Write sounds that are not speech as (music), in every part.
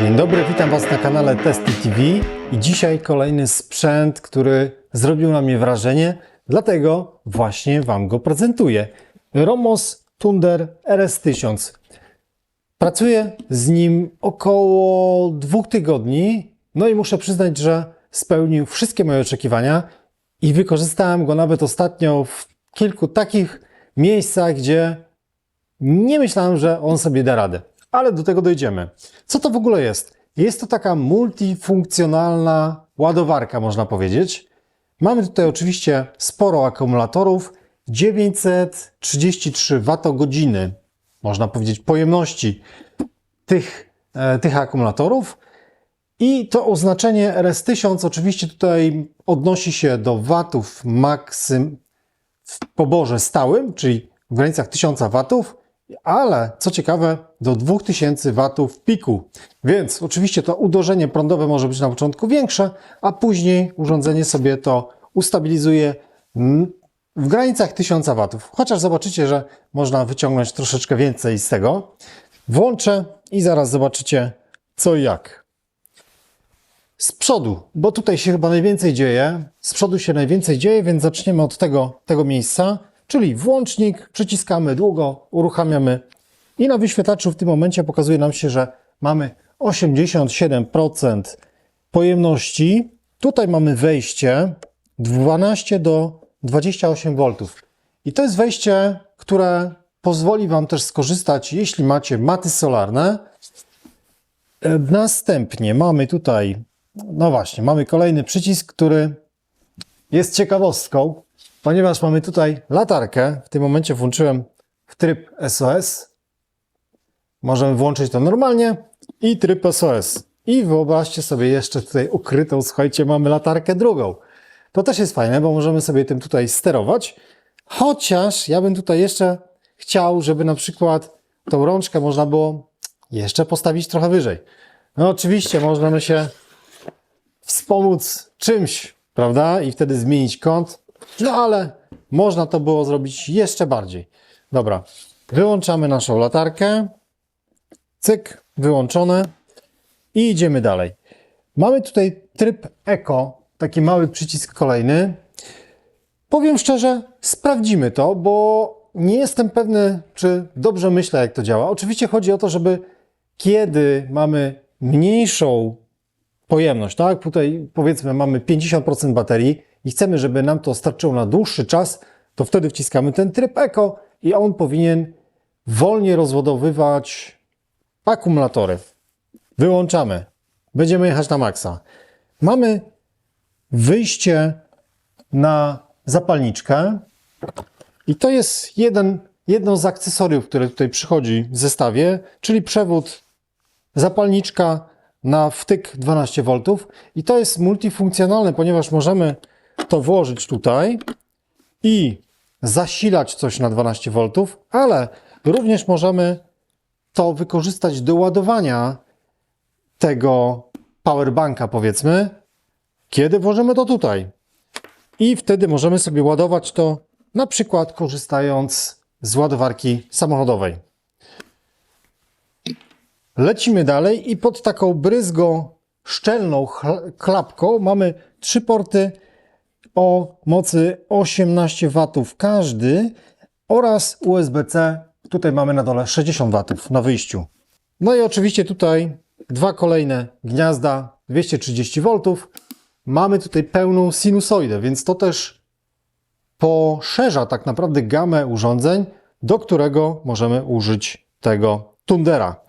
Dzień dobry, witam Was na kanale Testy TV i dzisiaj kolejny sprzęt, który zrobił na mnie wrażenie, dlatego właśnie Wam go prezentuję. Romos Thunder RS1000. Pracuję z nim około dwóch tygodni, no i muszę przyznać, że spełnił wszystkie moje oczekiwania i wykorzystałem go nawet ostatnio w kilku takich miejscach, gdzie nie myślałem, że on sobie da radę, ale do tego dojdziemy. Co to w ogóle jest? Jest to taka multifunkcjonalna ładowarka, można powiedzieć. Mamy tutaj oczywiście sporo akumulatorów, 933 Wh, można powiedzieć pojemności tych, e, tych akumulatorów. I to oznaczenie RS1000 oczywiście tutaj odnosi się do watów maksym w poborze stałym, czyli w granicach 1000 watów, ale co ciekawe, do 2000 watów piku. Więc oczywiście to uderzenie prądowe może być na początku większe, a później urządzenie sobie to ustabilizuje w granicach 1000 watów. Chociaż zobaczycie, że można wyciągnąć troszeczkę więcej z tego. Włączę i zaraz zobaczycie co i jak. Z przodu, bo tutaj się chyba najwięcej dzieje. Z przodu się najwięcej dzieje, więc zaczniemy od tego, tego miejsca, czyli włącznik, przyciskamy długo, uruchamiamy i na wyświetlaczu w tym momencie pokazuje nam się, że mamy 87% pojemności. Tutaj mamy wejście 12 do 28 V. I to jest wejście, które pozwoli Wam też skorzystać, jeśli macie maty solarne. E, Następnie mamy tutaj, no właśnie, mamy kolejny przycisk, który jest ciekawostką, ponieważ mamy tutaj latarkę. W tym momencie włączyłem w tryb SOS. Możemy włączyć to normalnie i tryb SOS. I wyobraźcie sobie jeszcze tutaj ukrytą, słuchajcie, mamy latarkę drugą. To też jest fajne, bo możemy sobie tym tutaj sterować. Chociaż ja bym tutaj jeszcze chciał, żeby na przykład tą rączkę można było jeszcze postawić trochę wyżej. No oczywiście możemy się wspomóc czymś, prawda? I wtedy zmienić kąt. No ale można to było zrobić jeszcze bardziej. Dobra, wyłączamy naszą latarkę. Cyk, wyłączone. I idziemy dalej. Mamy tutaj tryb Eco, taki mały przycisk kolejny. Powiem szczerze, sprawdzimy to, bo nie jestem pewny, czy dobrze myślę, jak to działa. Oczywiście chodzi o to, żeby kiedy mamy mniejszą pojemność, tak? Tutaj powiedzmy mamy 50% baterii i chcemy, żeby nam to starczyło na dłuższy czas, to wtedy wciskamy ten tryb Eco i on powinien wolniej rozładowywać akumulatory. Wyłączamy. Będziemy jechać na maksa. Mamy wyjście na zapalniczkę i to jest jeden, jedno z akcesoriów, które tutaj przychodzi w zestawie, czyli przewód zapalniczka na wtyk 12 V i to jest multifunkcjonalne, ponieważ możemy to włożyć tutaj i zasilać coś na 12 V, ale również możemy to wykorzystać do ładowania tego powerbanka, powiedzmy, kiedy włożymy to tutaj. I wtedy możemy sobie ładować to na przykład korzystając z ładowarki samochodowej. Lecimy dalej i pod taką bryzgą szczelną klapką mamy trzy porty o mocy 18 W każdy oraz USB-C. Tutaj mamy na dole 60 W na wyjściu. No i oczywiście tutaj dwa kolejne gniazda 230 V. Mamy tutaj pełną sinusoidę, więc to też poszerza tak naprawdę gamę urządzeń, do którego możemy użyć tego Tundera.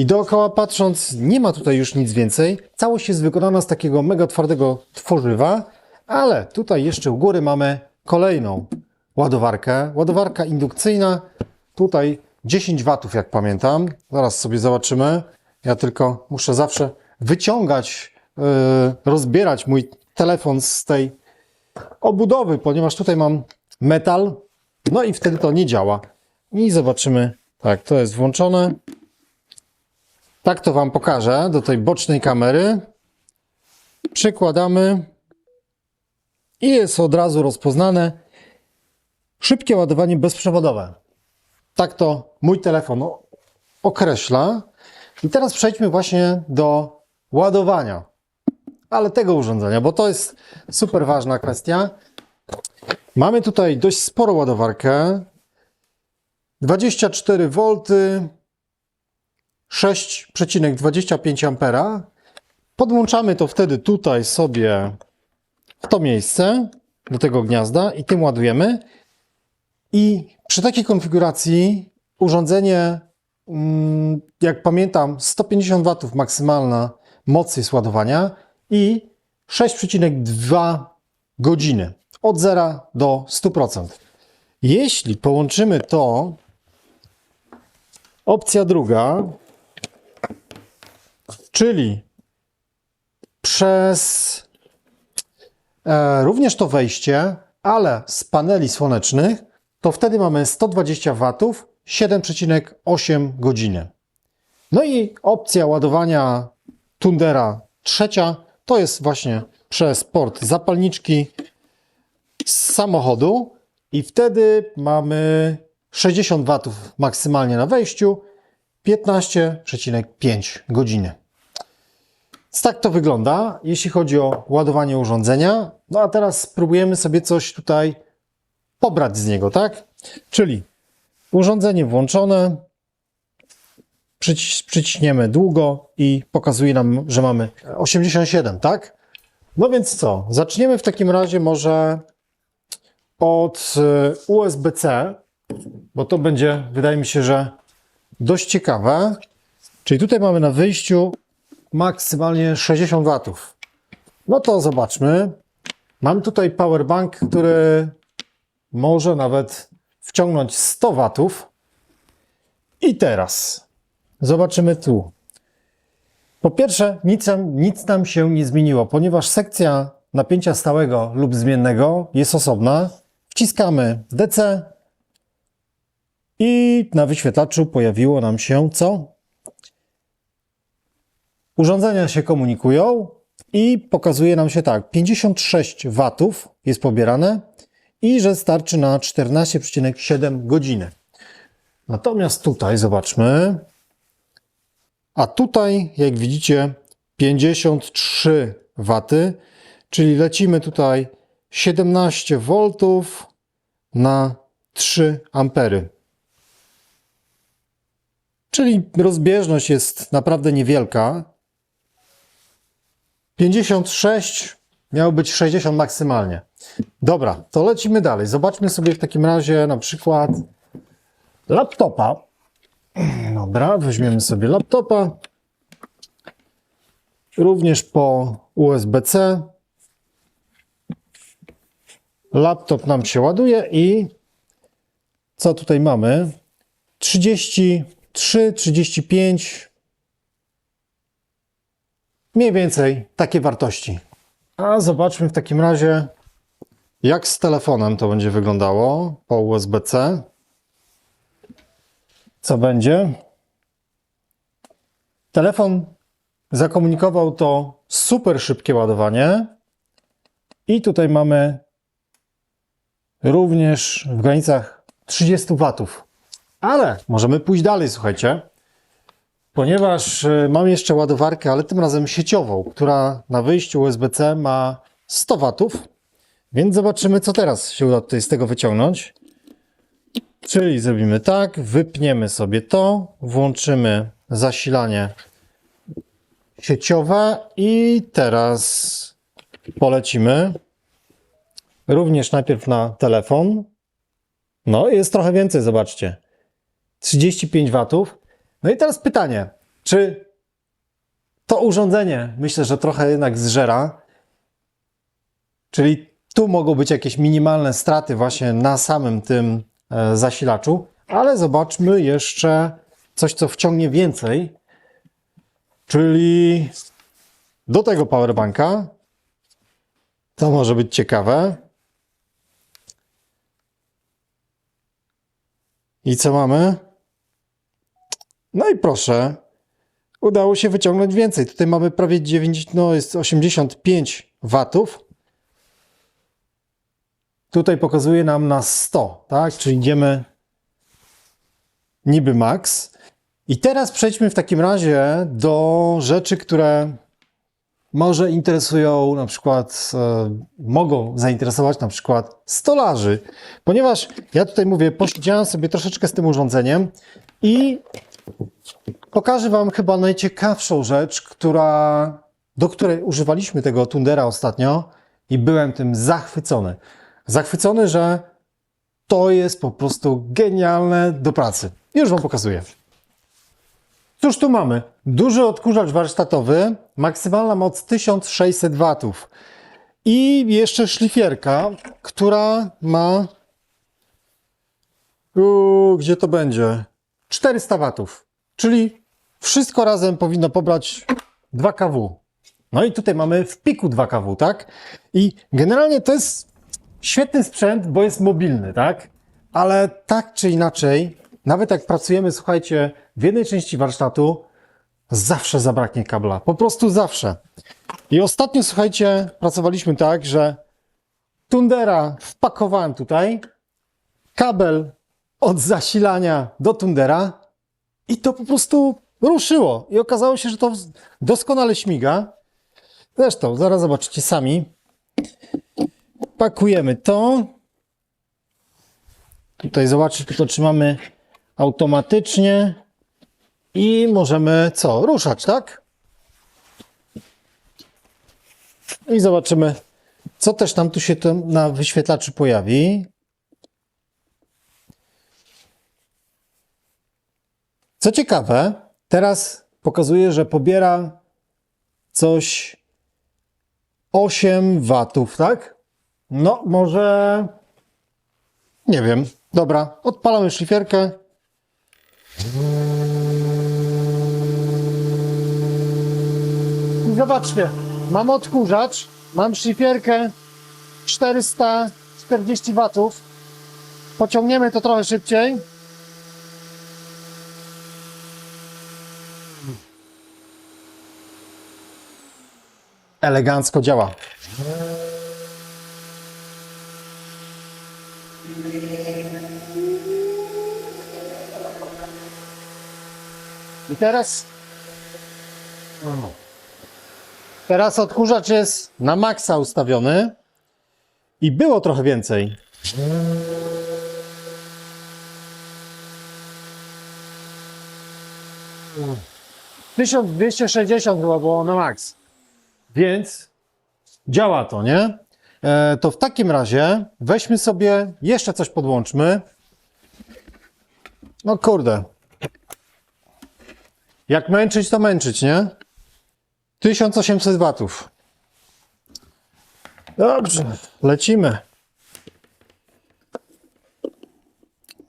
I dookoła patrząc, nie ma tutaj już nic więcej. Całość jest wykonana z takiego mega twardego tworzywa, ale tutaj jeszcze u góry mamy kolejną ładowarkę. Ładowarka indukcyjna, tutaj 10 watów, jak pamiętam. Zaraz sobie zobaczymy. Ja tylko muszę zawsze wyciągać, yy, rozbierać mój telefon z tej obudowy, ponieważ tutaj mam metal, no i wtedy to nie działa. I zobaczymy, tak, to jest włączone. Tak to Wam pokażę do tej bocznej kamery. Przykładamy i jest od razu rozpoznane szybkie ładowanie bezprzewodowe. Tak to mój telefon określa. I teraz przejdźmy właśnie do ładowania, ale tego urządzenia, bo to jest super ważna kwestia. Mamy tutaj dość sporą ładowarkę. 24 V, 6,25 ampera. Podłączamy to wtedy tutaj sobie w to miejsce, do tego gniazda i tym ładujemy. I przy takiej konfiguracji urządzenie, mm, jak pamiętam, 150 W maksymalna moc jest ładowania i 6,2 godziny od 0 do 100%. Jeśli połączymy to, opcja druga, czyli przez e, również to wejście, ale z paneli słonecznych, to wtedy mamy 120 W, 7,8 godziny. No i opcja ładowania Tundera trzecia to jest właśnie przez port zapalniczki z samochodu i wtedy mamy 60 W maksymalnie na wejściu, 15,5 godziny. Tak to wygląda, jeśli chodzi o ładowanie urządzenia. No a teraz spróbujemy sobie coś tutaj pobrać z niego, tak? Czyli urządzenie włączone, przyci- przyciśniemy długo i pokazuje nam, że mamy 87, tak? No więc co? Zaczniemy w takim razie może od y, USB-C, bo to będzie, wydaje mi się, że dość ciekawe. Czyli tutaj mamy na wyjściu maksymalnie 60 W. No to zobaczmy. Mam tutaj powerbank, który może nawet wciągnąć 100 W. I teraz zobaczymy tu. Po pierwsze, nic, nic nam się nie zmieniło, ponieważ sekcja napięcia stałego lub zmiennego jest osobna. Wciskamy DC i na wyświetlaczu pojawiło nam się co? Urządzenia się komunikują i pokazuje nam się tak, 56 W jest pobierane i że starczy na 14,7 godziny. Natomiast tutaj zobaczmy, a tutaj, jak widzicie, 53 W, czyli lecimy tutaj 17 V na 3 ampery. Czyli rozbieżność jest naprawdę niewielka. 56 miało być 60 maksymalnie. Dobra, to lecimy dalej. Zobaczmy sobie w takim razie na przykład laptopa. Dobra, weźmiemy sobie laptopa. Również po USB-C. Laptop nam się ładuje i co tutaj mamy? 33, 35. Mniej więcej takie wartości. A zobaczmy w takim razie, jak z telefonem to będzie wyglądało po USB-C. Co będzie? Telefon zakomunikował to super szybkie ładowanie. I tutaj mamy również w granicach 30 watów. Ale możemy pójść dalej, słuchajcie, ponieważ y, mam jeszcze ładowarkę, ale tym razem sieciową, która na wyjściu USB-C ma 100 watów. Więc zobaczymy, co teraz się uda tutaj z tego wyciągnąć. Czyli zrobimy tak, wypniemy sobie to, włączymy zasilanie sieciowe i teraz polecimy. Również najpierw na telefon. No, jest trochę więcej, zobaczcie. 35 watów. No i teraz pytanie, czy to urządzenie, myślę, że trochę jednak zżera, czyli tu mogą być jakieś minimalne straty właśnie na samym tym e, zasilaczu, ale zobaczmy jeszcze coś, co wciągnie więcej, czyli do tego powerbanka. To może być ciekawe. I co mamy? No i proszę, udało się wyciągnąć więcej. Tutaj mamy prawie 9, no jest 85 watów. Tutaj pokazuje nam na 100, tak? Czyli idziemy niby max. I teraz przejdźmy w takim razie do rzeczy, które może interesują na przykład, e, mogą zainteresować na przykład stolarzy, ponieważ ja tutaj mówię, posiedziałem sobie troszeczkę z tym urządzeniem i pokażę Wam chyba najciekawszą rzecz, która, do której używaliśmy tego Tundera ostatnio i byłem tym zachwycony. Zachwycony, że to jest po prostu genialne do pracy. Już Wam pokazuję. Cóż tu mamy? Duży odkurzacz warsztatowy, maksymalna moc 1600 watów i jeszcze szlifierka, która ma Uuu, gdzie to będzie? 400 watów, czyli wszystko razem powinno pobrać 2 kW. No i tutaj mamy w piku 2 kW, tak? I generalnie to jest świetny sprzęt, bo jest mobilny, tak? Ale tak czy inaczej, nawet jak pracujemy, słuchajcie, w jednej części warsztatu, zawsze zabraknie kabla. Po prostu zawsze. I ostatnio, słuchajcie, pracowaliśmy tak, że Tundera wpakowałem tutaj, kabel od zasilania do Tundera i to po prostu ruszyło. I okazało się, że to doskonale śmiga. Zresztą, zaraz zobaczycie sami. Pakujemy to. Tutaj zobaczcie, to trzymamy automatycznie i możemy co? Ruszać, tak? I zobaczymy, co też nam tu się na wyświetlaczu pojawi. Co ciekawe, teraz pokazuje, że pobiera coś 8 watów, tak? No, może nie wiem. Dobra, odpalamy szlifierkę. I Zobaczcie, mam odkurzacz, mam szlifierkę 440 watów. Pociągniemy to trochę szybciej. Elegancko działa. I teraz. Teraz odkurzacz jest na maksa ustawiony. I było trochę więcej. Tysiąc dwieście sześćdziesiąt chyba było na maks. Więc działa to, nie? E, to w takim razie weźmy sobie jeszcze coś podłączmy. No kurde. Jak męczyć, to męczyć, nie? 1800 watów. Dobrze, lecimy.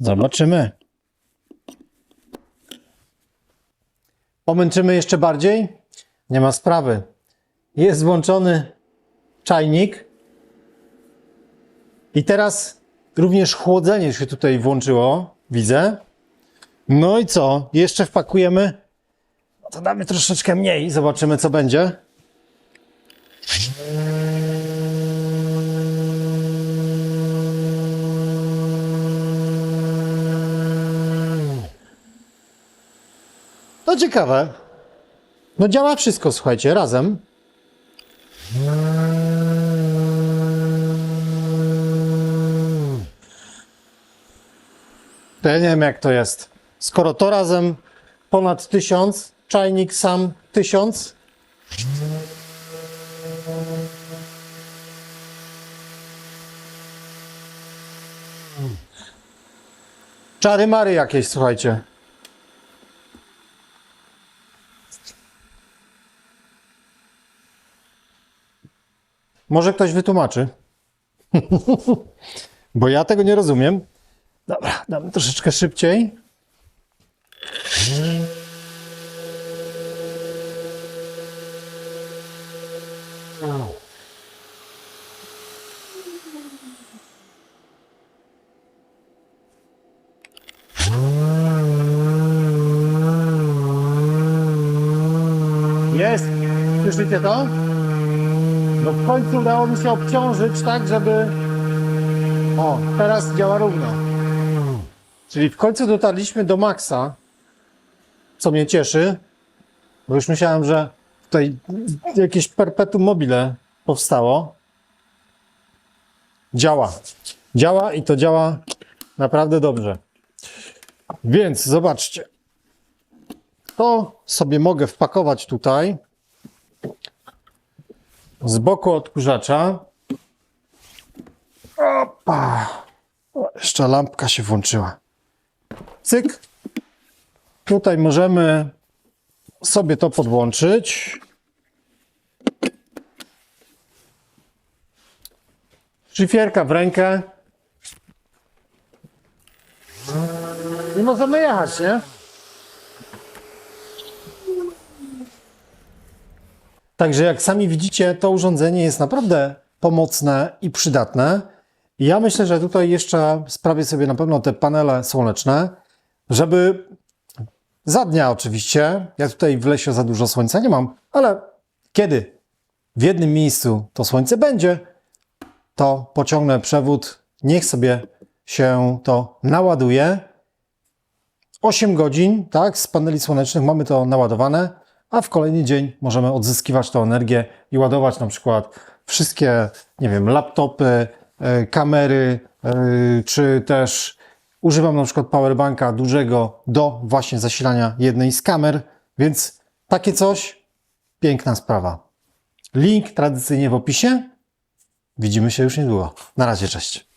Zobaczymy. Pomęczymy jeszcze bardziej? Nie ma sprawy. Jest włączony czajnik. I teraz również chłodzenie się tutaj włączyło, widzę. No i co? Jeszcze wpakujemy. No to damy troszeczkę mniej, zobaczymy co będzie. To ciekawe. No działa wszystko, słuchajcie, razem. To ja nie wiem jak to jest. Skoro to razem ponad tysiąc, czajnik sam tysiąc. Czary mary jakieś, słuchajcie. Może ktoś wytłumaczy. (laughs) Bo ja tego nie rozumiem. Dobra, damy troszeczkę szybciej. Jest! Słyszycie to? No w końcu udało mi się obciążyć tak, żeby... O, teraz działa równo. Czyli w końcu dotarliśmy do maksa, co mnie cieszy, bo już myślałem, że tutaj jakieś perpetuum mobile powstało. Działa. Działa i to działa naprawdę dobrze. Więc zobaczcie. To sobie mogę wpakować tutaj z boku odkurzacza. Opa. Jeszcze lampka się włączyła. Cyk. Tutaj możemy sobie to podłączyć. Szyfierka w rękę. I możemy jechać, nie? Także jak sami widzicie, to urządzenie jest naprawdę pomocne i przydatne. Ja myślę, że tutaj jeszcze sprawię sobie na pewno te panele słoneczne, żeby za dnia oczywiście, ja tutaj w lesie za dużo słońca nie mam, ale kiedy w jednym miejscu to słońce będzie, to pociągnę przewód, niech sobie się to naładuje. 8 godzin, tak, z paneli słonecznych mamy to naładowane, a w kolejny dzień możemy odzyskiwać tą energię i ładować na przykład wszystkie, nie wiem, laptopy, e, kamery, e, czy też używam na przykład powerbanka dużego do właśnie zasilania jednej z kamer, więc takie coś, piękna sprawa. Link tradycyjnie w opisie. Widzimy się już niedługo. Na razie, cześć.